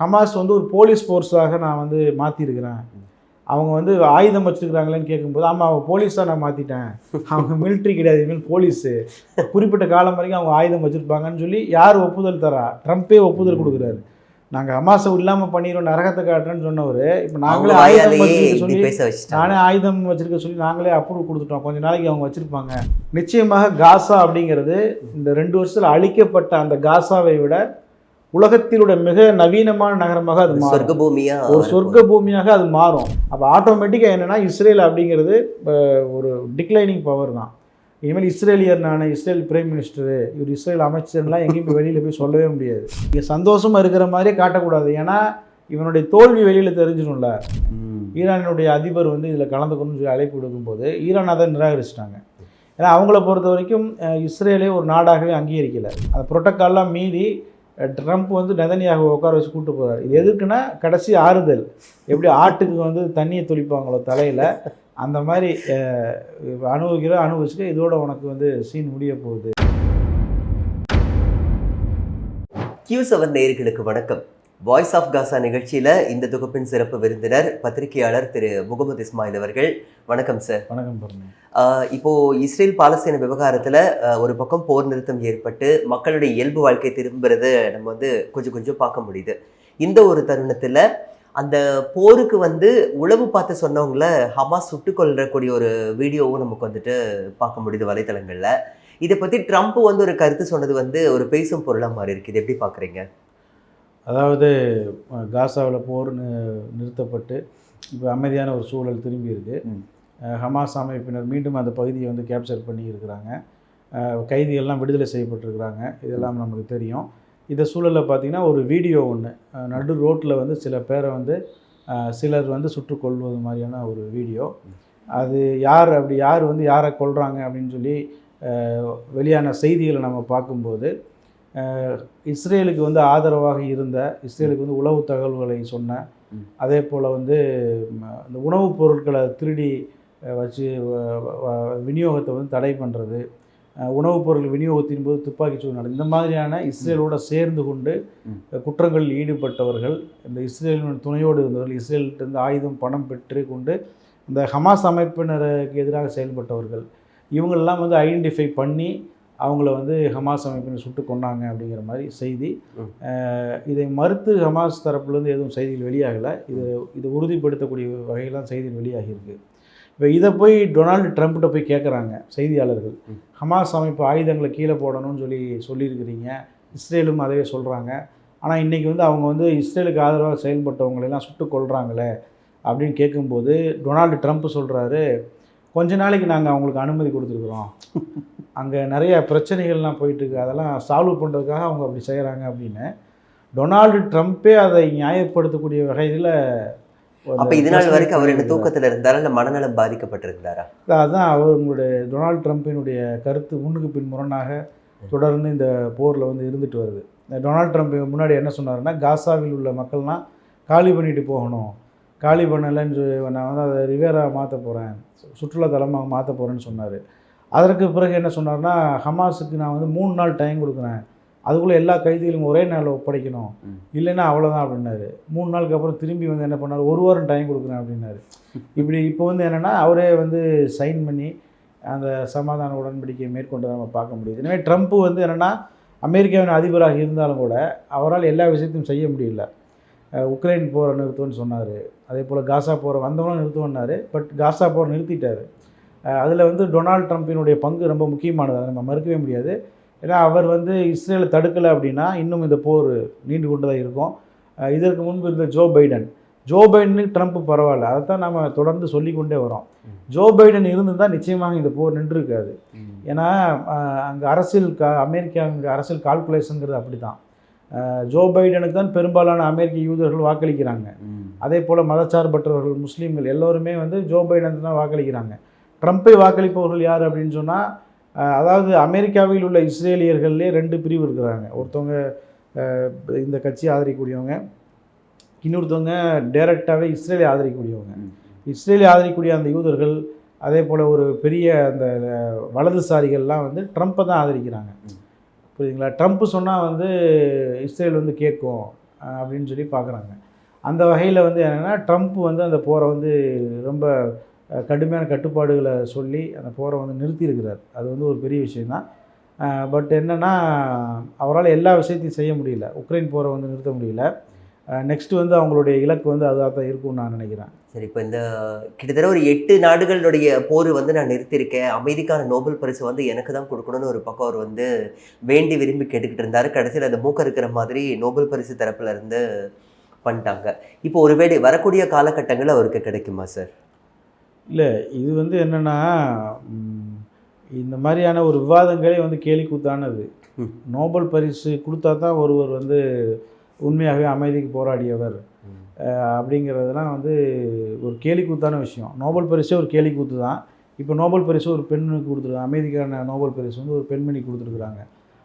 Hamas வந்து ஒரு police ஃபோர்ஸாக நான் வந்து மாற்றிருக்கிறேன் அவங்க வந்து ஆயுதம் வச்சுருக்கிறாங்களேன்னு கேட்கும்போது ஆமாம் அவங்க போலீஸாக நான் மாற்றிட்டேன் அவங்க மிலிட்ரி கிடையாது இனிமேல் போலீஸு. குறிப்பிட்ட காலம் வரைக்கும் அவங்க ஆயுதம் வச்சுருப்பாங்கன்னு சொல்லி யார் ஒப்புதல் தரா? ட்ரம்ப்பே ஒப்புதல் கொடுக்குறாரு. நாங்கள் ஹமாஸை இல்லாமல் பண்ணிடுவோம் நரகத்தை காட்டுறேன்னு சொன்னவர். இப்போ நாங்களே ஆயுதம் வச்சிருக்க சொல்லி நானே ஆயுதம் வச்சிருக்க சொல்லி நாங்களே அப்ரூவ் கொடுத்துட்டோம். கொஞ்ச நாளைக்கு அவங்க வச்சிருப்பாங்க. நிச்சயமாக காசா அப்படிங்கிறது இந்த ரெண்டு வருஷத்துல அழிக்கப்பட்ட அந்த காசாவை விட உலகத்திலுட மிக நவீனமான நகரமாக அது மாறும். சொர்க்க பூமியா ஒரு சொர்க்க பூமியாக அது மாறும். அப்போ ஆட்டோமேட்டிக்காக என்னன்னா இஸ்ரேல் அப்படிங்கிறது ஒரு டிக்ளைனிங் பவர் தான். இனிமேல் இஸ்ரேலியர் நான் இஸ்ரேல் பிரைம் மினிஸ்டரு இவர் இஸ்ரேல் அமைச்சர்லாம் எங்கேயும் போய் வெளியில் போய் சொல்லவே முடியாது. இங்கே சந்தோஷமா இருக்கிற மாதிரியே காட்டக்கூடாது. ஏன்னா இவனுடைய தோல்வி வெளியில் தெரிஞ்சிடும்ல. ஈரானினுடைய அதிபர் வந்து இதில் கலந்துக்கணும்னு சொல்லி அழைப்பு விடுக்கும்போது ஈரான் அதை நிராகரிச்சிட்டாங்க. ஏன்னா அவங்கள பொறுத்த வரைக்கும் இஸ்ரேலே ஒரு நாடாகவே அங்கீகரிக்கல. அந்த புரோட்டோக்கால்லாம் மீறி ட்ரம்ப் வந்து நெதனியாக உட்கார வச்சு கூட்டு போகிறார் இது எதுக்குன்னா கடைசி ஆறுதல். எப்படி ஆட்டுக்கு வந்து தண்ணியை துளிப்பாங்களோ தலையில் அந்த மாதிரி அனுபவிக்கிறோம் அனுபவிக்கிற அனுபவிச்சுட்டு இதோட உனக்கு வந்து சீன் முடிய போகுது. கியூ செவன் நேயர்களுக்கு வணக்கம். வாய்ஸ் ஆஃப் காசா நிகழ்ச்சியில இந்த தொகுப்பின் சிறப்பு விருந்தினர் பத்திரிகையாளர் திரு முகமது இஸ்மாயில் அவர்கள். வணக்கம் சார் வணக்கம் பாருங்க ஆஹ் இப்போ இஸ்ரேல் பாலஸ்தீன விவகாரத்துல ஒரு பக்கம் போர் நிறுத்தம் ஏற்பட்டு மக்களுடைய இயல்பு வாழ்க்கை திரும்புறத நம்ம வந்து கொஞ்சம் கொஞ்சம் பார்க்க முடியுது. இந்த ஒரு தருணத்துல அந்த போருக்கு வந்து உளவு பார்த்து சொன்னவங்கள ஹமாஸ் சுட்டு கொல்லக்கூடிய ஒரு வீடியோவும் நமக்கு வந்துட்டு பார்க்க முடியுது வலைத்தளங்கள்ல. இதை பத்தி ட்ரம்ப் வந்து ஒரு கருத்து சொன்னது வந்து ஒரு பேசும் பொருளா மாறி இருக்கு இது எப்படி பாக்குறீங்க அதாவது காசாவில் போர் நிறுத்தப்பட்டு இப்போ அமைதியான ஒரு சூழல் திரும்பி இருக்கு ம். அஹ், ஹமாஸ் அமைப்பினர் மீண்டும் அந்த பகுதியை வந்து கேப்சர் பண்ணி இருக்கிறாங்க அஹ், கைதிகள்லாம் விடுதலை செய்யப்பட்டிருக்கிறாங்க. இதெல்லாம் நமக்கு தெரியும். இந்த சூழலில் பார்த்தீங்கன்னா ஒரு வீடியோ ஒன்று நடு ரோட்டில் வந்து சில பேரை வந்து சிலர் வந்து சுட்டுக் கொள்வது மாதிரியான ஒரு வீடியோ. அது யார் அப்படி யார் வந்து யாரை கொல்றாங்க அப்படின்னு சொல்லி வெளியான செய்திகளை நம்ம பார்க்கும்போது இஸ்ரேலுக்கு வந்து ஆதரவாக இருந்த இஸ்ரேலுக்கு வந்து உளவு தகவல்களை சொன்ன. அதே போல் வந்து இந்த உணவுப் பொருட்களை திருடி வச்சு விநியோகத்தை வந்து தடை பண்ணுறது உணவுப் பொருள் விநியோகத்தின் போது துப்பாக்கிச்சூடு நடந்து இந்த மாதிரியான இஸ்ரேலோட சேர்ந்து கொண்டு குற்றங்களில் ஈடுபட்டவர்கள் இந்த இஸ்ரேலின் துணையோடு இருந்தவர்கள் இஸ்ரேல்கிட்ட ஆயுதம் பணம் பெற்று கொண்டு இந்த ஹமாஸ் அமைப்பினருக்கு எதிராக செயல்பட்டவர்கள் இவங்களெல்லாம் வந்து ஐடென்டிஃபை பண்ணி அவங்கள வந்து ஹமாஸ் அமைப்பினர் சுட்டு கொன்னாங்க அப்படிங்கிற மாதிரி செய்தி. இதை மறுத்து ஹமாஸ் தரப்புலேருந்து எதுவும் செய்திகள் வெளியாகலை. இது இது உறுதிப்படுத்தக்கூடிய வகையில் தான் செய்திகள் வெளியாகியிருக்கு. இப்போ இதை போய் டொனால்டு ட்ரம்ப்கிட்ட போய் கேட்குறாங்க செய்தியாளர்கள். ஹமாஸ் அமைப்பு ஆயுதங்களை கீழே போடணும்னு சொல்லி சொல்லியிருக்கிறீங்க. இஸ்ரேலும் அதவே சொல்கிறாங்க ஆனால் இன்றைக்கி வந்து அவங்க வந்து இஸ்ரேலுக்கு ஆதரவாக செயல்பட்டவங்களெல்லாம் சுட்டு கொள்கிறாங்களே அப்படின்னு கேட்கும்போது டொனால்டு ட்ரம்ப் சொல்கிறாரு கொஞ்ச நாளைக்கு நாங்கள் அவங்களுக்கு அனுமதி கொடுத்துருக்குறோம். அங்கே நிறைய பிரச்சனைகள்லாம் போயிட்டுருக்கு. அதெல்லாம் சால்வ் பண்ணுறதுக்காக அவங்க அப்படி செய்கிறாங்க அப்படின்னு. டொனால்டு ட்ரம்ப்பே அதை நியாயப்படுத்தக்கூடிய வகையில் அப்ப இது நாள் வரைக்கும் அவர் என்ன தூக்கத்துல இருந்தாரா? இல்ல மனநலம் பாதிக்கப்பட்டிருந்தாரா அதான் அவங்களுடைய டொனால்டு ட்ரம்ப்பினுடைய கருத்து முன்னுக்கு பின் முரணாக தொடர்ந்து இந்த போரில் வந்து இருந்துட்டு வருது. இந்த டொனால்டு ட்ரம்ப் முன்னாடி என்ன சொன்னாருன்னா காசாவில் உள்ள மக்கள்லாம் காலி பண்ணிட்டு போகணும். காலி பண்ணலைன்னு சொல்லி நான் வந்து அதை ரிவேரா மாற்ற போகிறேன் சுற்றுலாத்தலமாக மாற்ற போகிறேன்னு சொன்னார். அதற்கு பிறகு என்ன சொன்னார்னா ஹமாஸுக்கு நான் வந்து மூணு நாள் டைம் கொடுக்குறேன். அதுக்குள்ளே எல்லா கைதிகளும் ஒரே நாளில் ஒப்படைக்கணும். இல்லைன்னா அவ்வளோதான் அப்படின்னாரு. மூணு நாளுக்கு அப்புறம் திரும்பி வந்து என்ன பண்ணார் ஒரு வாரம் டைம் கொடுக்குறேன் அப்படின்னாரு. இப்படி இப்போ வந்து என்னென்னா அவரே வந்து சைன் பண்ணி அந்த சமாதான உடன்படிக்கையை மேற்கொண்டு நம்ம பார்க்க முடியுது. எனவே ட்ரம்ப் வந்து என்னென்னா அமெரிக்காவின் அதிபராக இருந்தாலும் கூட அவரால் எல்லா விஷயத்தையும் செய்ய முடியல. உக்ரைன் போரை நிறுத்துவேன்னு சொன்னார். அதே போல் காசா போரை வந்தவங்களும் நிறுத்துவேன்னாரு பட் காசா போரை நிறுத்திட்டார். அதில் வந்து டொனால்ட் ட்ரம்ப்பினுடைய பங்கு ரொம்ப முக்கியமானது. அதை நம்ம மறுக்கவே முடியாது. ஏன்னா அவர் வந்து இஸ்ரேலை தடுக்கலை அப்படின்னா இன்னும் இந்த போர் நீண்டு கொண்டு தான் இருக்கும் இதற்கு முன்பு இருந்த ஜோ பைடன். ஜோ பைடனுக்கு ட்ரம்ப் பரவாயில்ல. அதை தான் நம்ம தொடர்ந்து சொல்லிக்கொண்டே வரோம். ஜோ பைடன் இருந்திருந்தால் நிச்சயமாக இந்த போர் நின்று இருக்காது ஏன்னா அங்கே அரசியல் கா அமெரிக்காவினுடைய அரசியல் கால்குலேஷனுங்கிறது அப்படி தான் ஜோ பைடனுக்கு தான் பெரும்பாலான அமெரிக்க யூதர்கள் வாக்களிக்கிறாங்க. அதே போல் மதச்சார்பற்றவர்கள் முஸ்லீம்கள் எல்லோருமே வந்து ஜோ பைடன் தான் வாக்களிக்கிறாங்க. ட்ரம்ப்பை வாக்களிப்பவர்கள் யார் அப்படின்னு சொன்னால் அதாவது அமெரிக்காவில் உள்ள இஸ்ரேலியர்கள்லே ரெண்டு பிரிவு இருக்கிறாங்க. ஒருத்தவங்க இந்த கட்சியை ஆதரிக்கக்கூடியவங்க இன்னொருத்தவங்க டைரெக்டாகவே இஸ்ரேலை ஆதரிக்கக்கூடியவங்க. இஸ்ரேலை ஆதரிக்கக்கூடிய அந்த யூதர்கள் அதே போல் ஒரு பெரிய அந்த வலதுசாரிகள்லாம் வந்து ட்ரம்ப்பை தான் ஆதரிக்கிறாங்க. புரியுதுங்களா? ட்ரம்ப் சொன்னால் வந்து இஸ்ரேல் வந்து கேட்கும் அப்படின்னு சொல்லி பார்க்குறாங்க அந்த வகையில் வந்து என்னென்னா ட்ரம்ப் வந்து அந்த போரை வந்து ரொம்ப கடுமையான கட்டுப்பாடுகளை சொல்லி அந்த போரை வந்து நிறுத்தியிருக்கிறார். அது வந்து ஒரு பெரிய விஷயந்தான் பட் என்னென்னா அவரால் எல்லா விஷயத்தையும் செய்ய முடியல. உக்ரைன் போரை வந்து நிறுத்த முடியல. நெக்ஸ்ட் வந்து அவங்களுடைய இலக்கு வந்து அதுவாக தான் இருக்கும்னு நான் நினைக்கிறேன். சரி இப்போ இந்த கிட்டத்தட்ட ஒரு எட்டு நாடுகளுடைய போர் வந்து நான் நிறுத்தியிருக்கேன். அமைதிக்கான நோபல் பரிசு வந்து எனக்கு தான் கொடுக்கணும்னு ஒரு பக்கம் அவர் வந்து வேண்டி விரும்பி கேட்டுக்கிட்டு இருந்தாரு. கடைசியில் அந்த மூக்க இருக்கிற மாதிரி நோபல் பரிசு தரப்புல இருந்து பண்ணிட்டாங்க. இப்போ ஒருவேளை வரக்கூடிய காலகட்டங்கள் அவருக்கு கிடைக்குமா சார்? இல்லை இது வந்து என்னென்னா இந்த மாதிரியான ஒரு விவாதங்களே வந்து கேலி கூத்தானது. நோபல் பரிசு கொடுத்தா தான் ஒருவர் வந்து உண்மையாகவே அமைதிக்கு போராடியவர். அஹ், அப்படிங்கிறதெல்லாம் வந்து ஒரு கேலி கூத்தான விஷயம். நோபல் பரிசே ஒரு கேலி கூத்து தான். இப்போ நோபல் பரிசு ஒரு பெண்ணுக்கு கொடுத்துருக்காங்க அமைதிக்கான நோபல் பரிசு வந்து ஒரு பெண்மணி கொடுத்துருக்குறாங்க.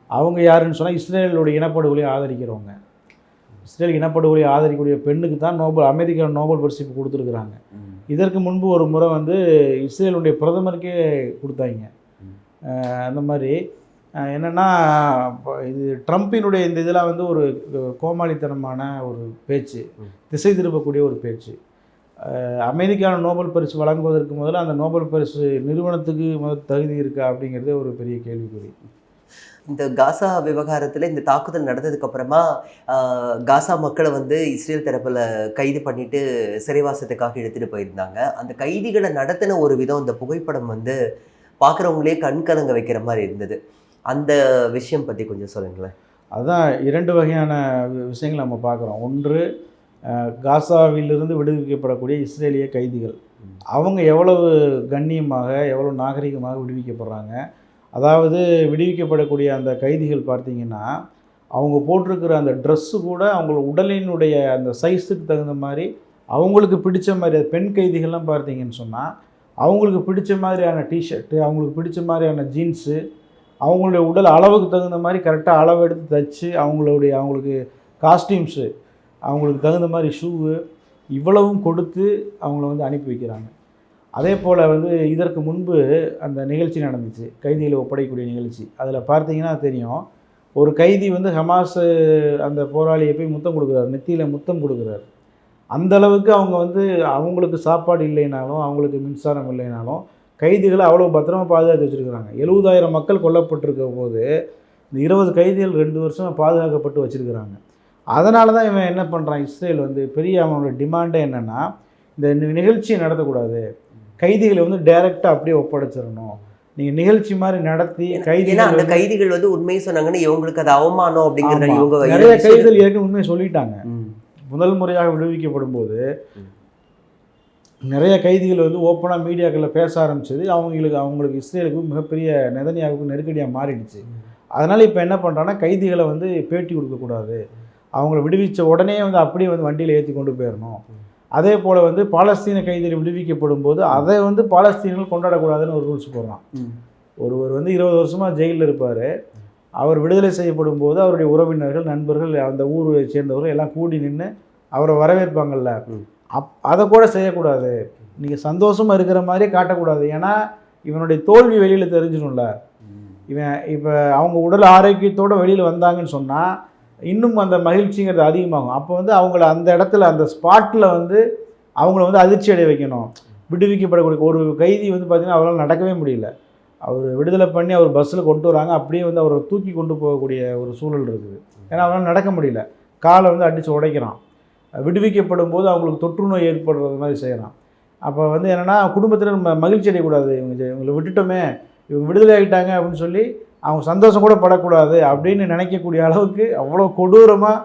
அவங்க யாருன்னு சொன்னால் இஸ்ரேலோட இனப்படுகொலையை ஆதரிக்கிறவங்க. இஸ்ரேல் இனப்படுகொலையை ஆதரிக்கக்கூடிய பெண்ணுக்கு தான் நோபல் அமைதிக்கான நோபல் பரிசு இப்போ கொடுத்துருக்குறாங்க. இதற்கு முன்பு ஒரு முறை வந்து இஸ்ரேலுடைய பிரதமருக்கே கொடுத்தாங்க. அந்த மாதிரி என்னன்னா இது ட்ரம்ப்பினுடைய இந்த இதெல்லாம் வந்து ஒரு கோமாளித்தனமான ஒரு பேச்சு. திசை திருப்பக்கூடிய ஒரு பேச்சு. அஹ் அமைதிக்கான நோபல் பரிசு வழங்குவதற்கு முதல்ல அந்த நோபல் பரிசு நிறுவனத்துக்கு முதல் தகுதி இருக்கா அப்படிங்கிறதே ஒரு பெரிய கேள்விக்குறி. இந்த காசா விவகாரத்தில் இந்த தாக்குதல் நடந்ததுக்கு அப்புறமா ஆஹ், காசா மக்களை வந்து இஸ்ரேல் தரப்புல கைது பண்ணிட்டு சிறைவாசத்துக்காக எடுத்துட்டு போயிருந்தாங்க. அந்த கைதிகளை நடத்தின ஒரு விதம் இந்த புகைப்படம் வந்து பார்க்குறவங்களே கண் கலங்க வைக்கிற மாதிரி இருந்தது. அந்த விஷயம் பற்றி கொஞ்சம் சொல்லுங்களேன். அதான் இரண்டு வகையான விஷயங்கள் நம்ம பார்க்குறோம். ஒன்று காசாவிலிருந்து விடுவிக்கப்படக்கூடிய இஸ்ரேலிய கைதிகள். அவங்க எவ்வளவு கண்ணியமாக எவ்வளவு நாகரிகமாக விடுவிக்கப்படுறாங்க. அதாவது விடுவிக்கப்படக்கூடிய அந்த கைதிகள் பார்த்தீங்கன்னா அவங்க போட்டிருக்கிற அந்த ட்ரெஸ்ஸு கூட அவங்கள உடலினுடைய அந்த சைஸுக்கு தகுந்த மாதிரி அவங்களுக்கு பிடிச்ச மாதிரி பெண் கைதிகள்லாம் பார்த்தீங்கன்னு சொன்னால் அவங்களுக்கு பிடிச்ச மாதிரியான டிஷர்ட்டு அவங்களுக்கு பிடிச்ச மாதிரியான ஜீன்ஸு அவங்களுடைய உடல் அளவுக்கு தகுந்த மாதிரி கரெக்டாக அளவு எடுத்து தைச்சு அவங்களுடைய அவங்களுக்கு காஸ்டியூம்ஸு அவங்களுக்கு தகுந்த மாதிரி ஷூவு இவ்வளவும் கொடுத்து அவங்கள வந்து அனுப்பி வைக்கிறாங்க. அதே போல் வந்து இதற்கு முன்பு அந்த நிகழ்ச்சி நடந்துச்சு. கைதியில் ஒப்படைக்கக்கூடிய நிகழ்ச்சி. அதில் பார்த்தீங்கன்னா தெரியும் ஒரு கைதி வந்து ஹமாஸ் அந்த போராளியை போய் முத்தம் கொடுக்குறாரு நெத்தியில் முத்தம் கொடுக்குறாரு. அந்த அளவுக்கு அவங்க வந்து அவங்களுக்கு சாப்பாடு இல்லைனாலும் அவங்களுக்கு மின்சாரம் இல்லைனாலும் கைதிகளை அவ்வளோ பத்திரமா பாதுகாத்து வச்சுருக்குறாங்க. எழுபதாயிரம் மக்கள் கொல்லப்பட்டிருக்க போது இந்த இருபது கைதிகள் ரெண்டு வருஷம் பாதுகாக்கப்பட்டு வச்சுருக்குறாங்க. அதனால தான் இவன் என்ன பண்ணுறான் இஸ்ரேல் வந்து பெரிய அவனோட டிமாண்டே என்னென்னா இந்த நிகழ்ச்சியை நடத்தக்கூடாது. கைதிகளை வந்து டைரெக்டாக அப்படியே ஒப்படைச்சிடணும். நீங்கள் நிகழ்ச்சி மாதிரி நடத்தி கைதிகள் அந்த கைதிகள் வந்து உண்மையை சொன்னாங்கன்னா இவங்களுக்கு அது அவமானம் அப்படிங்கிற. இவங்க நிறைய கைதிகள் ஏற்கனவே உண்மையை சொல்லிட்டாங்க. முதல் முறையாக விடுவிக்கப்படும் போது. நிறைய கைதிகள் வந்து ஓப்பனாக மீடியாக்களில் பேச ஆரம்பிச்சது. அவங்களுக்கு அவங்களுக்கு இஸ்ரேலுக்கு மிகப்பெரிய நெதனியாவுக்கு நெருக்கடியாக மாறிடுச்சு. அதனால் இப்போ என்ன பண்ணுறாங்கன்னா கைதிகளை வந்து பேட்டி கொடுக்கக்கூடாது அவங்கள விடுவித்த உடனே வந்து அப்படியே வந்து வண்டியில் ஏற்றி கொண்டு போயிடணும் அதே போல் வந்து பாலஸ்தீன கைதிகள் விடுவிக்கப்படும் போது அதை வந்து பாலஸ்தீனர்கள் கொண்டாடக்கூடாதுன்னு ஒரு ரூல்ஸ் போடுறான். ஒருவர் வந்து இருபது வருஷமாக ஜெயிலில் இருப்பார். அவர் விடுதலை செய்யப்படும் போது அவருடைய உறவினர்கள் நண்பர்கள் அந்த ஊரை சேர்ந்தவர்கள் எல்லாம் கூடி நின்று அவரை வரவேற்பாங்கல்ல. ம். அப் அதை கூட செய்யக்கூடாது. நீங்கள் சந்தோஷமாக இருக்கிற மாதிரியே காட்டக்கூடாது. ஏன்னா இவனுடைய தோல்வி வெளியில் தெரிஞ்சிடும்ல. இவன் இப்போ அவங்க உடல் ஆரோக்கியத்தோடு வெளியில் வந்தாங்கன்னு சொன்னால் இன்னும் அந்த மகிழ்ச்சிங்கிறது அதிகமாகும். அப்போ வந்து அவங்கள அந்த இடத்துல அந்த ஸ்பாட்டில் வந்து அவங்கள வந்து அதிர்ச்சி அடைய வைக்கணும். விடுவிக்கப்படக்கூடிய ஒரு கைதி வந்து பார்த்திங்கன்னா அவரால் நடக்கவே முடியல. அவர் விடுதலை பண்ணி அவர் பஸ்ஸில் கொண்டு வராங்க. அப்படியே வந்து அவரை தூக்கி கொண்டு போகக்கூடிய ஒரு சூழல் இருக்குது. ஏன்னா அவரால் நடக்க முடியல. காலை வந்து அடித்து உடைக்கிறான். விடுவிக்கப்படும் போது அவங்களுக்கு தொற்று நோய் ஏற்படுறது மாதிரி செய்கிறான் அப்போ வந்து என்னென்னா குடும்பத்தில் நம்ம மகிழ்ச்சி அடையக்கூடாது. இவங்க இவங்களை விட்டுட்டோமே இவங்க விடுதலை ஆகிட்டாங்க அப்படின்னு சொல்லி அவங்க சந்தோஷம் கூட படக்கூடாது அப்படின்னு நினைக்கக்கூடிய அளவுக்கு அவ்வளோ கொடூரமாக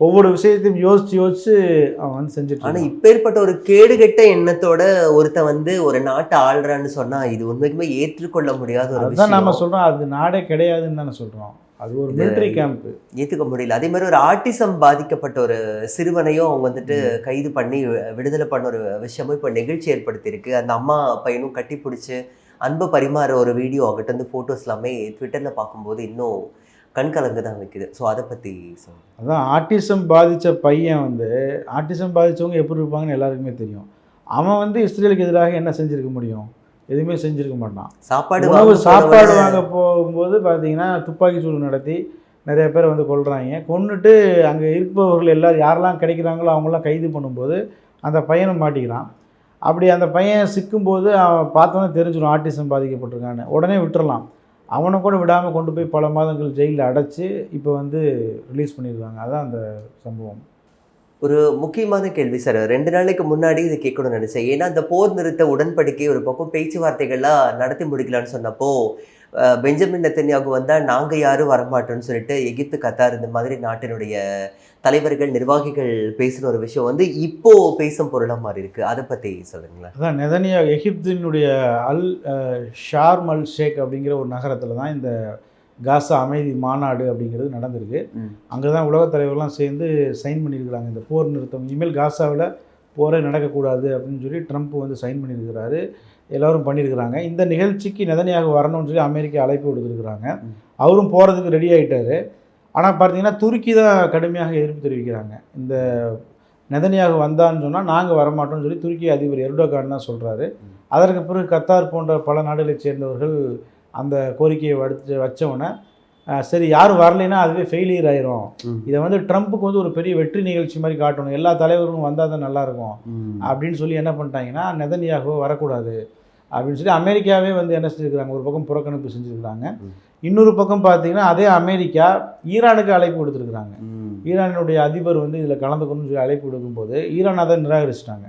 ஒவ்வொரு விஷயத்தையும் யோசித்து யோசித்து அவன் வந்து செஞ்சுட்டு ஆனா இருக்கான். இப்பேற்பட்ட ஒரு கேடுகெட்ட எண்ணத்தோட ஒருத்தன் வந்து ஒரு நாட்டை ஆள்றான்னு சொன்னா இது உண்மைக்குமே ஏற்றுக்கொள்ள முடியாத ஒரு அதுதான் நாம விஷயம். சொல்கிறோம் அது நாடே கிடையாதுன்னு தானே சொல்கிறோம் அது ஒரு மிலிட்ரி கேம்ப் ஏத்துக்க முடியல. அதே மாதிரி ஒரு ஆட்டிசம் பாதிக்கப்பட்ட ஒரு சிறுவனையும் அவங்க வந்துட்டு கைது பண்ணி விடுதலை பண்ண ஒரு விஷயமும் இப்போ நிகழ்ச்சி ஏற்படுத்தியிருக்கு. அந்த அம்மா பையனும் கட்டி பிடிச்சி அன்பு பரிமாற ஒரு வீடியோ அவங்ககிட்ட ஃபோட்டோஸ் எல்லாமே ட்விட்டரில் பார்க்கும்போது இன்னும் கண் கலங்க தான் வைக்குது. ஸோ அதை பற்றி சொல்லுங்க. அதான் ஆட்டிசம் பாதித்த பையன் வந்து ஆட்டிசம் பாதித்தவங்க எப்படி இருப்பாங்கன்னு எல்லாருக்குமே தெரியும். அவன் வந்து இஸ்ரேலுக்கு எதிராக என்ன செஞ்சிருக்க முடியும்? எதுவுமே செஞ்சிருக்க மாட்டான். சாப்பாடு உணவு சாப்பாடு வாங்க போகும்போது பார்த்தீங்கன்னா துப்பாக்கி சூடு நடத்தி நிறைய பேர் வந்து கொல்றாங்க. கொன்னுட்டு அங்கே இருப்பவர்கள் எல்லாரும் யாரெல்லாம் கிடைக்கிறாங்களோ அவங்களாம் கைது பண்ணும்போது அந்த பையனும் மாட்டிக்கிறான். அப்படி அந்த பையன் சிக்கும்போது அவன் பார்த்தோன்னே தெரிஞ்சிடும் ஆட்டிசம் பாதிக்கப்பட்டிருக்கான்னு. உடனே விட்டுறலாம். அவனை கூட விடாமல் கொண்டு போய் பல மாதங்கள் ஜெயிலில் அடைச்சி இப்போ வந்து ரிலீஸ் பண்ணியிருக்காங்க. அதான் அந்த சம்பவம். ஒரு முக்கியமான கேள்வி சார் ரெண்டு நாளைக்கு முன்னாடி இது கேட்கணும்னு நினைச்சேன். ஏன்னா அந்த போர் நிறுத்த உடன்படிக்கை ஒரு பக்கம் பேச்சுவார்த்தைகள்லாம் நடத்தி முடிக்கலான்னு சொன்னப்போ பெஞ்சமின் நெத்தன்யாகு வந்தால் நாங்கள் யாரும் வரமாட்டோம்னு சொல்லிட்டு எகிப்து கத்தார் இந்த மாதிரி நாட்டினுடைய தலைவர்கள் நிர்வாகிகள் பேசின ஒரு விஷயம் வந்து இப்போ பேசும் பொருளாக மாதிரி இருக்கு. அதை பற்றி சொல்லுங்களேன். அதான் நெதனியா எகிப்தினுடைய அல் ஷார்மல் ஷார்ம் அல் ஷேக் அப்படிங்கிற ஒரு நகரத்தில் தான் இந்த காசா அமைதி மாநாடு அப்படிங்கிறது நடந்திருக்கு. அங்கே தான் உலகத் தலைவர்லாம் சேர்ந்து சைன் பண்ணியிருக்கிறாங்க. இந்த போர் நிறுத்தம் இனிமேல் காசாவில் போரே நடக்கக்கூடாது அப்படின்னு சொல்லி ட்ரம்ப் வந்து சைன் பண்ணியிருக்கிறாரு. எல்லோரும் பண்ணியிருக்கிறாங்க. இந்த நிகழ்ச்சிக்கு நெதனியாக வரணும்னு சொல்லி அமெரிக்கா அழைப்பு கொடுத்துருக்குறாங்க. அவரும் போகிறதுக்கு ரெடி ஆகிட்டாரு ஆனால் பார்த்தீங்கன்னா துருக்கி தான் கடுமையாக எதிர்ப்பு தெரிவிக்கிறாங்க. இந்த நெதனியாக வந்தான்னு சொன்னால் நாங்கள் வரமாட்டோம்னு சொல்லி துருக்கி அதிபர் எர்டோகான் தான் சொல்கிறாரு. அதற்கு பிறகு கத்தார் போன்ற பல நாடுகளைச் சேர்ந்தவர்கள் அந்த கோரிக்கையை வச்சு வச்சவொடனே சரி யாரும் வரலைன்னா அதுவே ஃபெயிலியர் ஆயிரும். இதை வந்து ட்ரம்ப்புக்கு வந்து ஒரு பெரிய வெற்றி நிகழ்ச்சி மாதிரி காட்டணும். எல்லா தலைவர்களும் வந்தால் தான் நல்லாயிருக்கும். அப்படின்னு சொல்லி என்ன பண்ணிட்டாங்கன்னா நெதனியாகவோ வரக்கூடாது. அப்படின்னு சொல்லி அமெரிக்காவே வந்து என்ன செஞ்சுருக்காங்க ஒரு பக்கம் புறக்கணிப்பு செஞ்சுருக்காங்க ம். இன்னொரு பக்கம் பார்த்தீங்கன்னா அதே அமெரிக்கா ஈரானுக்கு அழைப்பு கொடுத்துருக்குறாங்க. ஈரானுடைய அதிபர் வந்து இதில் கலந்துக்கணும்னு சொல்லி அழைப்பு கொடுக்கும்போது ஈரான் அதை நிராகரிச்சிட்டாங்க.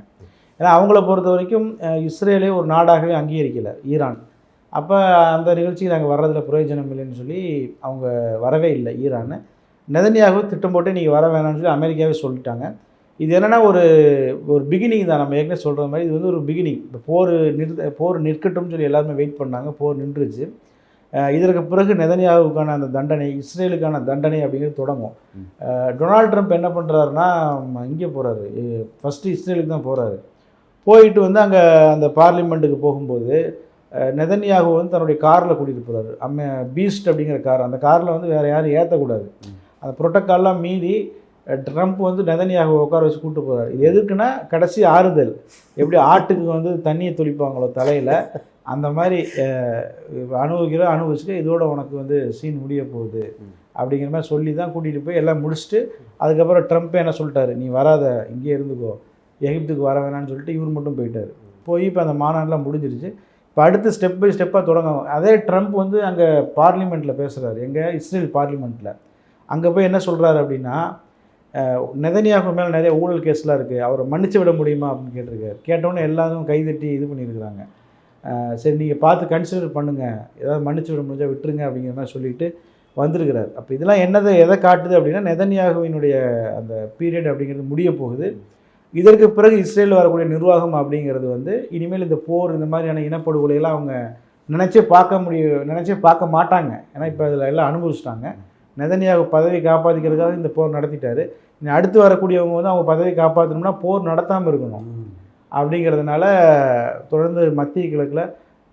ஏன்னா அவங்கள பொறுத்த வரைக்கும் இஸ்ரேலே ஒரு நாடாகவே அங்கீகரிக்கலை ஈரான். அப்போ அந்த நிகழ்ச்சிக்கு நாங்கள் வர்றதில் பிரயோஜனம் இல்லைன்னு சொல்லி அவங்க வரவே இல்லை ஈரான். நெதனியாகவே திட்டம் போட்டு நீங்கள் வர வேணாம்னு சொல்லி அமெரிக்காவே சொல்லிட்டாங்க. இது என்னென்னா ஒரு ஒரு பிகினிங் தான். நம்ம ஏற்கனவே சொல்கிற மாதிரி இது வந்து ஒரு பிகினிங் இப்போ போர் நிறுத்த போர் நிற்கட்டும்னு சொல்லி எல்லாருமே வெயிட் பண்ணாங்க. போர் நின்றுச்சு. இதற்கு பிறகு நெதனியாவுக்கான அந்த தண்டனை இஸ்ரேலுக்கான தண்டனை அப்படிங்கிறது தொடங்கும். டொனால்ட் ட்ரம்ப் என்ன பண்ணுறாருன்னா இங்கே போகிறாரு ஃபஸ்ட்டு இஸ்ரேலுக்கு தான் போகிறாரு போயிட்டு வந்து அங்கே அந்த பார்லிமெண்ட்டுக்கு போகும்போது நெதன்யாகு வந்து தன்னுடைய காரில் கூட்டிகிட்டு போகிறாரு அம்ம பீஸ்ட் அப்படிங்கிற கார் அந்த காரில் வந்து வேறு யாரும் ஏற்றக்கூடாது. அந்த புரோட்டோக்கால்லாம் மீறி ட்ரம்ப் வந்து நெதன்யாகு உட்கார வச்சு கூப்பிட்டு போகிறாரு இது எதுக்குன்னா கடைசி ஆறுதல். எப்படி ஆட்டுக்கு வந்து தண்ணியை துளிப்பாங்களோ தலையில் அந்த மாதிரி அனுபவிக்கிற அனுபவிச்சுட்டு இதோட உனக்கு வந்து சீன் முடிய போகுது. அப்படிங்கிற மாதிரி சொல்லி தான் கூட்டிகிட்டு போய் எல்லாம் முடிச்சுட்டு அதுக்கப்புறம் ட்ரம்ப் என்ன சொல்லிட்டாரு? நீ வராத இங்கேயே இருந்துக்கோ. எகிப்துக்கு வர வேணாம்னு சொல்லிட்டு இவர் மட்டும் போயிட்டார். போய் இப்போ அந்த மாநாடுலாம் முடிஞ்சிருச்சு. இப்போ அடுத்து ஸ்டெப் பை ஸ்டெப்பாக தொடங்கும். அதே ட்ரம்ப் வந்து அங்கே பார்லிமெண்ட்டில் பேசுகிறாரு எங்கே இஸ்ரேல் பார்லிமெண்ட்டில் அங்கே போய் என்ன சொல்கிறாரு அப்படின்னா அஹ், மேலே நிறைய ஊழல் கேஸ்லாம் இருக்குது அவரை மன்னிச்சு விட முடியுமா அப்படின்னு கேட்டிருக்காரு. கேட்டோன்னே எல்லாரும் கைதட்டி இது பண்ணியிருக்கிறாங்க. சரி நீங்கள் பார்த்து கன்சிடர் பண்ணுங்கள் ஏதாவது மன்னிச்சு விட முடிஞ்சால் விட்டுருங்க அப்படிங்கிற மாதிரி சொல்லிட்டு வந்திருக்கிறார். அப்போ இதெல்லாம் என்னதை எதை காட்டுது அப்படின்னா நெதன்யாகுவினுடைய அந்த பீரியட் அப்படிங்கிறது முடிய போகுது. இதற்கு பிறகு இஸ்ரேல் வரக்கூடிய நிர்வாகம் அப்படிங்கிறது வந்து இனிமேல் இந்த போர் இந்த மாதிரியான இனப்படுகொலையெல்லாம் அவங்க நினச்சே பார்க்க முடிய நினச்சே பார்க்க மாட்டாங்க. ஏன்னா இப்போ அதில் எல்லாம் அனுபவிச்சிட்டாங்க. நெதன்யாகு பதவி காப்பாற்றிக்கிறதுக்காக இந்த போர் நடத்திட்டாரு. இனி அடுத்து வரக்கூடியவங்க வந்து அவங்க பதவி காப்பாற்றணும்னா போர் நடத்தாமல் இருக்கணும். அப்படிங்கிறதுனால தொடர்ந்து மத்திய கிழக்கில்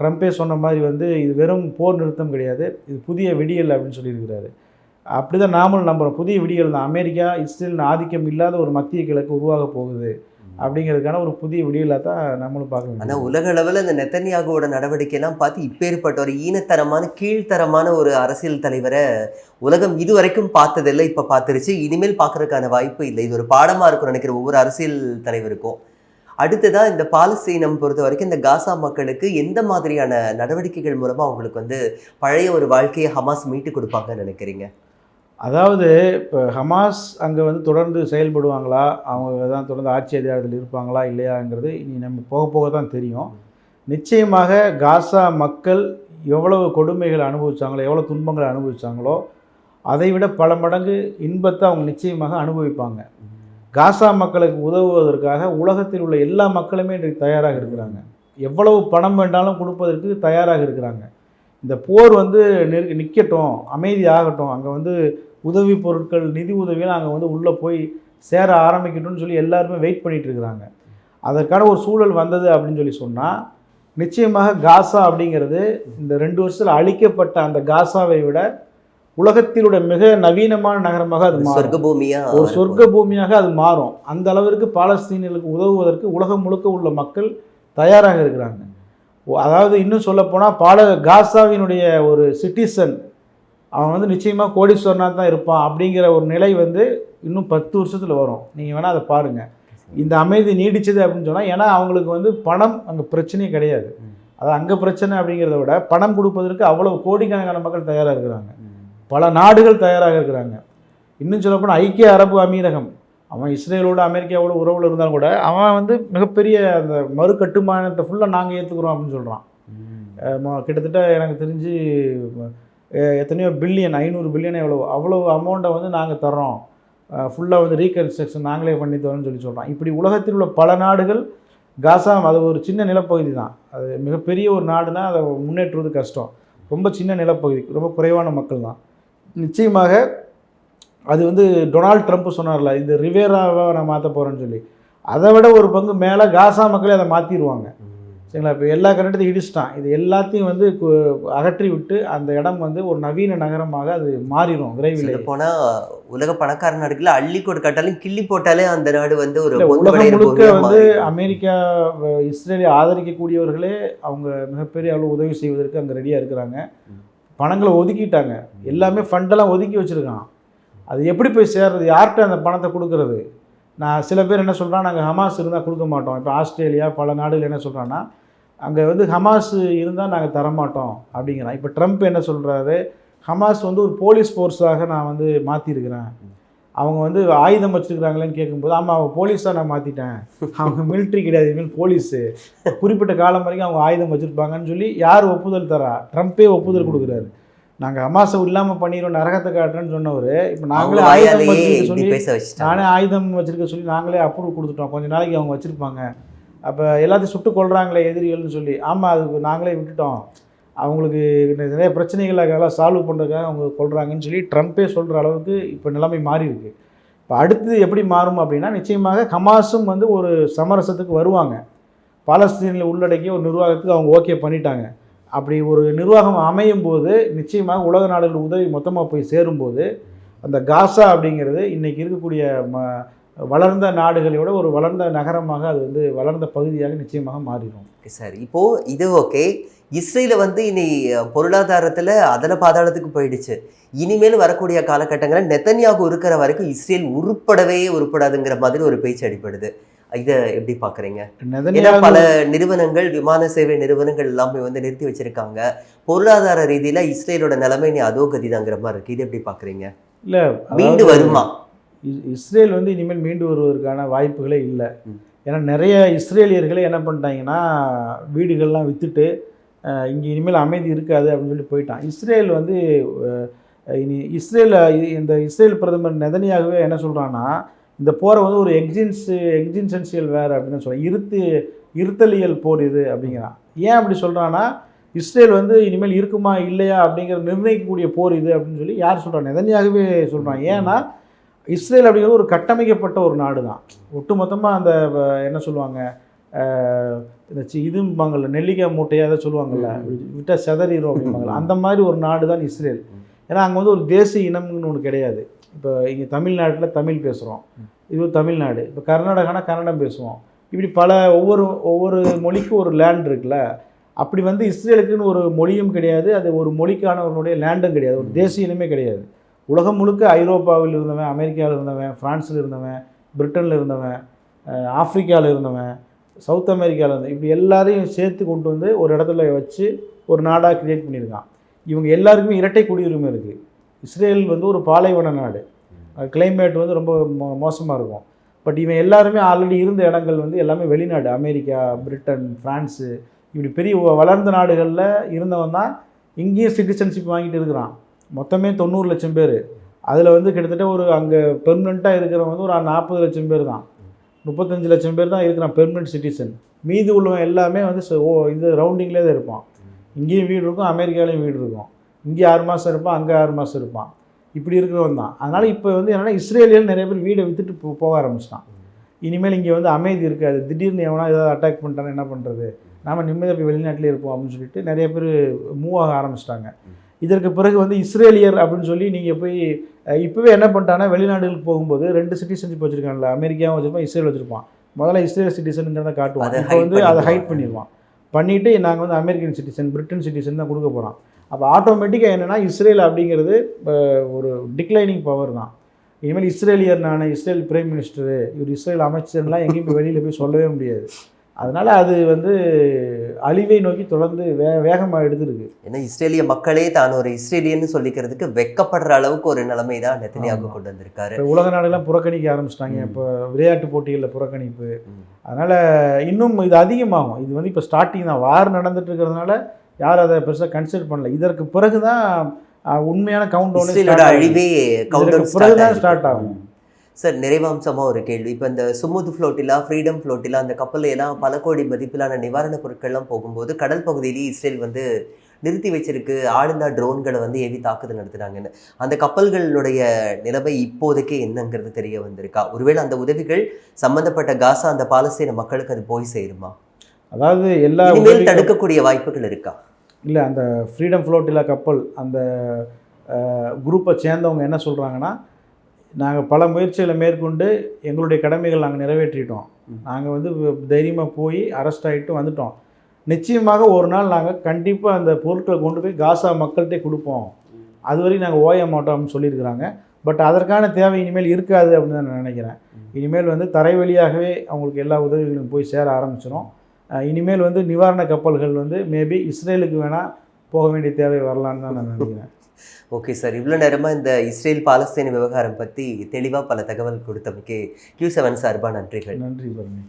ட்ரம்ப்பே சொன்ன மாதிரி வந்து இது வெறும் போர் நிறுத்தம் கிடையாது. இது புதிய விடியல் அப்படின்னு சொல்லியிருக்கிறாரு. அப்படி தான் நாமளும் நம்புகிறோம் புதிய விடியல் தான். அமெரிக்கா இஸ்ரேல் ஆதிக்கம் இல்லாத ஒரு மத்திய கிழக்கு உருவாக போகுது அப்படிங்கிறதுக்கான ஒரு புதிய விடியலாக தான் நம்மளும் பார்க்க ஆனால் வேண்டியது. உலக அளவில் இந்த நெத்தன்யாகுவோட நடவடிக்கையெல்லாம் பார்த்து இப்பேற்பட்ட ஒரு ஈனத்தரமான கீழ்த்தரமான ஒரு அரசியல் தலைவரை உலகம் இதுவரைக்கும் பார்த்ததில்லை இப்போ பார்த்துருச்சு. இனிமேல் பார்க்குறதுக்கான வாய்ப்பு இல்லை. இது ஒரு பாடமாக இருக்கும் நினைக்கிற ஒவ்வொரு அரசியல் தலைவருக்கும். அடுத்ததாக இந்த பாலஸ்தீனம் பொறுத்த வரைக்கும் இந்த காசா மக்களுக்கு எந்த மாதிரியான நடவடிக்கைகள் மூலமாக அவங்களுக்கு வந்து பழைய ஒரு வாழ்க்கையை ஹமாஸ் மீட்டு கொடுப்பாங்கன்னு நினைக்கிறீங்க? அதாவது இப்போ ஹமாஸ் அங்கே வந்து தொடர்ந்து செயல்படுவாங்களா? அவங்க தான் தொடர்ந்து ஆட்சி அதிகாரத்தில் இருப்பாங்களா? இல்லையாங்கிறது இனி நம்ம போக போக தான் தெரியும். நிச்சயமாக காசா மக்கள் எவ்வளவு கொடுமைகளை அனுபவிச்சாங்களோ எவ்வளோ துன்பங்களை அனுபவித்தாங்களோ அதை விட பல மடங்கு இன்பத்தை அவங்க நிச்சயமாக அனுபவிப்பாங்க. காசா மக்களுக்கு உதவுவதற்காக உலகத்தில் உள்ள எல்லா மக்களுமே இன்றைக்கு தயாராக இருக்கிறாங்க. எவ்வளவு பணம் வேண்டாலும் கொடுப்பதற்கு தயாராக இருக்கிறாங்க. இந்த போர் வந்து நிற்கட்டும் அமைதி ஆகட்டும். அங்கே வந்து உதவி பொருட்கள் நிதி உதவியெல்லாம் அங்கே வந்து உள்ளே போய் சேர ஆரம்பிக்கட்டும்னு சொல்லி எல்லாருமே வெயிட் பண்ணிட்டு இருக்கிறாங்க. அதற்கான ஒரு சூழல் வந்தது அப்படின்னு சொல்லி சொன்னால் நிச்சயமாக காசா அப்படிங்கிறது இந்த ரெண்டு வருஷத்தில் அழிக்கப்பட்ட அந்த காசாவை விட உலகத்தில் உள்ள மிக நவீனமான நகரமாக அது சொர்க்க பூமியா ஒரு சொர்க்க பூமியாக அது மாறும். அந்த அளவிற்கு பாலஸ்தீனியர்களுக்கு உதவுவதற்கு உலகம் முழுக்க உள்ள மக்கள் தயாராக இருக்கிறாங்க. அதாவது இன்னும் சொல்லப்போனால் பால காசாவினுடைய ஒரு சிட்டிசன் அவன் வந்து நிச்சயமாக கோடீஸ்வரனாக தான் இருப்பான் அப்படிங்கிற ஒரு நிலை வந்து இன்னும் பத்து வருஷத்தில் வரும். நீங்கள் வேணால் அதை பாருங்கள் இந்த அமைதி நீடிச்சது அப்படின்னு சொன்னால் ஏன்னா அவங்களுக்கு வந்து பணம் அங்கே பிரச்சனையே கிடையாது. அது அங்கே பிரச்சனை அப்படிங்கிறத விட பணம் கொடுப்பதற்கு அவ்வளவு கோடிக்கணக்கான மக்கள் தயாராக இருக்கிறாங்க. பல நாடுகள் தயாராக இருக்கிறாங்க. இன்னும் சொல்லப்போனால் ஐக்கிய அரபு அமீரகம் அவன் இஸ்ரேலோட அமெரிக்காவோட உறவில் இருந்தாலும் கூட அவன் வந்து மிகப்பெரிய அந்த மறு கட்டுமானத்தை ஃபுல்லாக நாங்கள் ஏற்றுக்குறோம் அப்படின்னு சொல்கிறான் கிட்டத்தட்ட எனக்கு தெரிஞ்சு எத்தனையோ பில்லியன் ஐநூறு பில்லியன் எவ்வளோ அவ்வளோ அமௌண்ட்டை வந்து நாங்கள் தர்றோம். ஃபுல்லாக வந்து ரீகன்ஸ்ட்ரக்ஷன் நாங்களே பண்ணி தரோம்னு சொல்லி சொல்கிறோம் இப்படி உலகத்தில் உள்ள பல நாடுகள் காசா அது ஒரு சின்ன நிலப்பகுதி தான். அது மிகப்பெரிய ஒரு நாடுனா அதை முன்னேற்றுவது கஷ்டம். ரொம்ப சின்ன நிலப்பகுதி ரொம்ப குறைவான மக்கள் தான். நிச்சயமாக அது வந்து டொனால்ட் ட்ரம்ப் சொன்னார்ல இந்த ரிவேராவை நான் மாற்ற போகிறேன்னு சொல்லி. அதை விட ஒரு பங்கு மேலே காசா மக்களே அதை மாற்றிடுவாங்க சரிங்களா? இப்போ எல்லா கட்டத்தையும் இடிச்சிட்டான் இது எல்லாத்தையும் வந்து அகற்றி விட்டு அந்த இடம் வந்து ஒரு நவீன நகரமாக அது மாறிடும் விரைவில் சொல்ல போனா உலக பணக்கார நாடுகள் அள்ளி கொடு காட்டாலும் கிள்ளி போட்டாலே அந்த நாடு வந்து ஒரு உலகம் முழுக்க வந்து. அமெரிக்கா இஸ்ரேலை ஆதரிக்கக்கூடியவர்களே அவங்க மிகப்பெரிய அளவு உதவி செய்வதற்கு அங்கே ரெடியாக இருக்கிறாங்க. பணங்களை ஒதுக்கிட்டாங்க. எல்லாமே ஃபண்டெல்லாம் ஒதுக்கி வச்சுருக்கான் அது எப்படி போய் சேர்றது? யார்கிட்ட அந்த பணத்தை கொடுக்கறது? நான் சில பேர் என்ன சொல்கிறான் நாங்கள் ஹமாஸ் இருந்தால் கொடுக்க மாட்டோம். இப்போ ஆஸ்திரேலியா பல நாடுகள் என்ன சொல்கிறான்னா அங்கே வந்து ஹமாஸ் இருந்தால் நாங்கள் தரமாட்டோம் அப்படிங்கிறான் இப்போ ட்ரம்ப் என்ன சொல்கிறாரு ஹமாஸ் வந்து ஒரு போலீஸ் ஃபோர்ஸாக நான் வந்து மாற்றிருக்கிறேன் அவங்க வந்து ஆயுதம் வச்சுருக்கிறாங்களேன்னு கேட்கும்போது ஆமாம் அவங்க போலீஸாக நான் மாற்றிட்டேன் அவங்க மிலிட்ரி கிடையாது இனிமேல் போலீஸு. குறிப்பிட்ட காலம் வரைக்கும் அவங்க ஆயுதம் வச்சுருப்பாங்கன்னு சொல்லி யார் ஒப்புதல் தரா? ட்ரம்ப்பே ஒப்புதல் கொடுக்குறாரு. நாங்கள் ஹமாஸை இல்லாமல் பண்ணிடுறோம் நரகத்தை காட்டுறேன்னு சொன்னவர். இப்போ நாங்களே ஆயுதம் சொல்லி நானே ஆயுதம் வச்சிருக்க சொல்லி நாங்களே அப்ரூவ் கொடுத்துட்டோம். கொஞ்ச நாளைக்கு அவங்க வச்சுருப்பாங்க. அப்போ எல்லாத்தையும் சுட்டு கொள்றாங்களே எதிரிகள்னு சொல்லி. ஆமாம் அதுக்கு நாங்களே விட்டுட்டோம். அவங்களுக்கு நிறைய பிரச்சனைகள் அதெல்லாம் சால்வ் பண்ணுறதுக்காக அவங்க கொள்றாங்கன்னு சொல்லி ட்ரம்ப்பே சொல்கிற அளவுக்கு இப்போ நிலைமை மாறி இருக்கு. இப்போ அடுத்து எப்படி மாறும் அப்படின்னா நிச்சயமாக ஹமாஸும் வந்து ஒரு சமரசத்துக்கு வருவாங்க. பாலஸ்தீனில் உள்ளடக்கிய ஒரு நிர்வாகத்துக்கு அவங்க ஓகே பண்ணிட்டாங்க. அப்படி ஒரு நிர்வாகம் அமையும் போது நிச்சயமாக உலக நாடுகள் உதவி மொத்தமாக போய் சேரும்போது அந்த காசா அப்படிங்கிறது இன்றைக்கி இருக்கக்கூடிய ம வளர்ந்த நாடுகளோட ஒரு வளர்ந்த நகரமாக அது வந்து வளர்ந்த பகுதியாக நிச்சயமாக மாறிடும். Okay, sir. இப்போது இது ஓகே. இஸ்ரேல வந்து இனி பொருளாதாரத்தில் அதில் பாதாளத்துக்கு போயிடுச்சு. இனிமேல் வரக்கூடிய காலகட்டங்களில் நெத்தன்யாகு இருக்கிற வரைக்கும் இஸ்ரேல் உருப்படவே உருப்படாதுங்கிற மாதிரி ஒரு பேச்சு அடிப்படுது இதை எப்படி பாக்குறீங்க ஏன்னா பல நிறுவனங்கள் விமான சேவை நிறுவனங்கள் எல்லாமே வந்து நிறுத்தி வச்சிருக்காங்க. பொருளாதார ரீதியில இஸ்ரேலோட நிலைமை நீ அதோ கதிதாங்கிற மாதிரி இருக்கு. இது எப்படி பாக்குறீங்க இல்லை மீண்டு வருமா? இஸ்ரேல் வந்து இனிமேல் மீண்டு வருவதற்கான வாய்ப்புகளே இல்லை. ஏன்னா நிறைய இஸ்ரேலியர்களே என்ன பண்ணிட்டாங்கன்னா வீடுகள்லாம் விற்றுட்டு இங்கே இனிமேல் அமைதி இருக்காது அப்படின்னு சொல்லி போயிட்டான். இஸ்ரேல் வந்து இனி இஸ்ரேல் இந்த இஸ்ரேல் பிரதமர் நெதனியாகவே என்ன சொல்கிறான்னா இந்த போரை வந்து ஒரு எக்ஸின்ஸ் எக்ஸின்சென்சியல் வேறு அப்படின்னு சொல்கிறேன் இருத்து இருத்தலியல் போர் இது அப்படிங்கிறான். ஏன் அப்படி சொல்கிறான்னா இஸ்ரேல் வந்து இனிமேல் இருக்குமா இல்லையா அப்படிங்கிற நிர்ணயிக்கக்கூடிய போர் இது அப்படின்னு சொல்லி யார் சொல்கிறான் எதனையாகவே சொல்கிறான் ஏன்னா இஸ்ரேல் அப்படிங்கிறது ஒரு கட்டமைக்கப்பட்ட ஒரு நாடு தான் ஒட்டுமொத்தமாக அந்த வ- என்ன சொல்லுவாங்க இந்த சி- இதும்பாங்கல்ல நெல்லிக்காய் மூட்டையாக அதை சொல்லுவாங்கல்ல விட்டால் செதறிடும் அப்படிம்பாங்கள்ல அந்த மாதிரி ஒரு நாடு தான் இஸ்ரேல். ஏன்னா அங்கே வந்து ஒரு தேசிய இனம்னு ஒன்று கிடையாது. இப்போ இங்கே தமிழ்நாட்டில் தமிழ் பேசுகிறோம். இது தமிழ்நாடு. இப்போ கர்நாடகானா கன்னடம் பேசுவோம். இப்படி பல ஒவ்வொரு ஒவ்வொரு மொழிக்கும் ஒரு லேண்ட் இருக்குல்ல. அப்படி வந்து இஸ்ரேலுக்குன்னு ஒரு மொழியும் கிடையாது. அது ஒரு மொழிக்கானவர்களுடைய லேண்டும் கிடையாது. ஒரு தேசிய இனமே கிடையாது. உலகம் முழுக்க ஐரோப்பாவில் இருந்தவன் அமெரிக்காவில் இருந்தவன் ஃப்ரான்ஸில் இருந்தவன் பிரிட்டனில் இருந்தவன் ஆப்பிரிக்காவில் இருந்தவன் சவுத் அமெரிக்காவில் இருந்தவன் இப்படி எல்லாரையும் சேர்த்து கொண்டு வந்து ஒரு இடத்துல வச்சு ஒரு நாடாக கிரியேட் பண்ணியிருக்கான். இவங்க எல்லாருக்குமே இரட்டை குடியுரிமை இருக்குது இஸ்ரேல் வந்து ஒரு பாலைவன நாடு. கிளைமேட் வந்து ரொம்ப மோ மோசமாக இருக்கும். பட் இவன் எல்லாருமே ஆல்ரெடி இருந்த இடங்கள் வந்து எல்லாமே வெளிநாடு. அமெரிக்கா பிரிட்டன் ஃப்ரான்ஸு இப்படி பெரிய வளர்ந்த நாடுகளில் இருந்தவன் தான் இங்கேயும் சிட்டிசன்ஷிப் வாங்கிட்டு இருக்கிறான். மொத்தமே தொண்ணூறு லட்சம் பேர். அதில் வந்து கிட்டத்தட்ட ஒரு அங்கே பெர்மனெண்ட்டாக இருக்கிறவங்க வந்து ஒரு நாற்பது லட்சம் பேர் தான். முப்பத்தஞ்சு லட்சம் பேர் தான் இருக்கிறான் பெர்மனெண்ட் சிட்டிசன் மீதி உள்ளவன் எல்லாமே வந்து ஓ இது ரவுண்டிங்லேயே தான் இருப்பான். இங்கேயும் வீடு இருக்கும் அமெரிக்காலையும் வீடு இருக்கும். இங்கே ஆறு மாதம் இருப்பான் அங்கே ஆறு மாதம் இருப்பான். இப்படி இருக்கிறவன் தான். அதனால் இப்போ வந்து என்னென்னா இஸ்ரேலியல் நிறைய பேர் வீடை விற்றுட்டு போ போக ஆரம்பிச்சிட்டான். இனிமேல் இங்கே வந்து அமைதி இருக்காது. திடீர்னு எவனா ஏதாவது அட்டாக் பண்ணிட்டானா என்ன பண்ணுறது நாம நிம்மதியாக போய் வெளிநாட்டிலே இருப்போம் அப்படின்னு சொல்லிட்டு நிறைய பேர் மூவ் ஆக ஆரம்பிச்சிட்டாங்க. இதற்கு பிறகு வந்து இஸ்ரேலியர் அப்படின்னு சொல்லி நீங்கள் போய் இப்போவே என்ன பண்ணிட்டாங்கன்னா வெளிநாடுகளுக்கு போகும்போது ரெண்டு சிட்டிசன்ஷிப் வச்சுருக்காங்கல்ல அமெரிக்காவும் வச்சுருப்பான் இஸ்ரேல் வச்சுருப்பான். முதல்ல இஸ்ரேல் சிட்டிசனுங்கிறத காட்டுவான். இப்போ வந்து அதை. ஹைட் பண்ணிடுவான். பண்ணிவிட்டு நாங்கள் வந்து அமெரிக்கன் சிட்டிசன் பிரிட்டன் சிட்டிசன் தான் கொடுக்க போகிறோம் அப்போ ஆட்டோமேட்டிக்காக என்னென்னா இஸ்ரேல் அப்படிங்கிறது ஒரு டிக்ளைனிங் பவர் தான். இனிமேல் இஸ்ரேலியர் நான் இஸ்ரேல் பிரைம் மினிஸ்டரு இவர் இஸ்ரேல் அமைச்சர்லாம் எங்கேயும் போய் வெளியில் போய் சொல்லவே முடியாது. அதனால் அது வந்து அழிவை நோக்கி தொடர்ந்து வே வேகமாக எடுத்துருக்கு. ஏன்னா இஸ்ரேலிய மக்களே தான் ஒரு இஸ்ரேலியன்னு சொல்லிக்கிறதுக்கு வெக்கப்படுற அளவுக்கு ஒரு நிலைமை தான் நெத்தனியாக. கொண்டு வந்திருக்காரு. உலக நாடுகள்லாம் புறக்கணிக்க ஆரம்பிச்சிட்டாங்க. இப்போ விளையாட்டு போட்டிகளில் புறக்கணிப்பு. அதனால் இன்னும் இது அதிகமாகும். இது வந்து இப்போ ஸ்டார்டிங் தான். வார் நடந்துட்டு இருக்கிறதுனால யாரும் அதை பெருசாக கன்சிடர் பண்ணல. இதற்கு பிறகு தான் உண்மையான கவுண்ட் அழிவே பிறகு தான் ஸ்டார்ட் ஆகும் சார் நிறைவாம்சமா ஒரு கேள்வி. இப்போ இந்த சுமுத் ஃப்ளோட்டிலா ஃப்ரீடம் ஃப்ளோட்டிலா அந்த கப்பல்ல எல்லாம் பல கோடி மதிப்பிலான நிவாரணப் பொருட்கள்லாம் போகும்போது கடல் பகுதியிலேயே இஸ்ரேல் வந்து நிறுத்தி வச்சிருக்கு. ஆளுநர் ட்ரோன்களை வந்து ஏவி தாக்குதல் நடத்துனாங்கன்னு அந்த கப்பல்களுடைய நிலைமை இப்போதைக்கு என்னங்கிறது தெரிய வந்திருக்கா? ஒருவேளை அந்த உதவிகள் சம்பந்தப்பட்ட காசா அந்த பாலஸ்தீன மக்களுக்கு அது போய் சேருமா? அதாவது எல்லா தடுக்கக்கூடிய வாய்ப்புகள் இருக்கா? இல்லை அந்த ஃப்ரீடம் ஃப்ளோட்டிலா கப்பல் அந்த குரூப்பை சேர்ந்தவங்க என்ன சொல்கிறாங்கன்னா நாங்கள் பல முயற்சிகளை மேற்கொண்டு எங்களுடைய கடமைகள் நாங்கள் நிறைவேற்றிட்டோம். நாங்கள் வந்து தைரியமாக போய் அரெஸ்ட் ஆகிட்டு வந்துட்டோம். நிச்சயமாக ஒரு நாள் நாங்கள் கண்டிப்பாக அந்த பொருட்களை கொண்டு போய் காசா மக்கள்கிட்டே கொடுப்போம். அது வரைக்கும் நாங்கள் ஓய மாட்டோம் அப்படின்னு சொல்லியிருக்கிறாங்க. பட் அதற்கான தேவை இனிமேல் இருக்காது அப்படின்னு தான் நான் நினைக்கிறேன். இனிமேல் வந்து தரை வழியாகவே அவங்களுக்கு எல்லா உதவிகளும் போய் சேர ஆரம்பிச்சிடும் இனிமேல் வந்து நிவாரண கப்பல்கள் வந்து மேபி இஸ்ரேலுக்கு வேணால் போக வேண்டிய தேவை வரலான்னு தான் நான் நினைக்கிறேன். ஓகே சார் இவ்வளோ நேரமாக இந்த இஸ்ரேல் பாலஸ்தீன விவகாரம் பற்றி தெளிவாக பல தகவல் கொடுத்தமைக்கு கியூ செவன் சார்பாக நன்றிகள். நன்றி பரணி.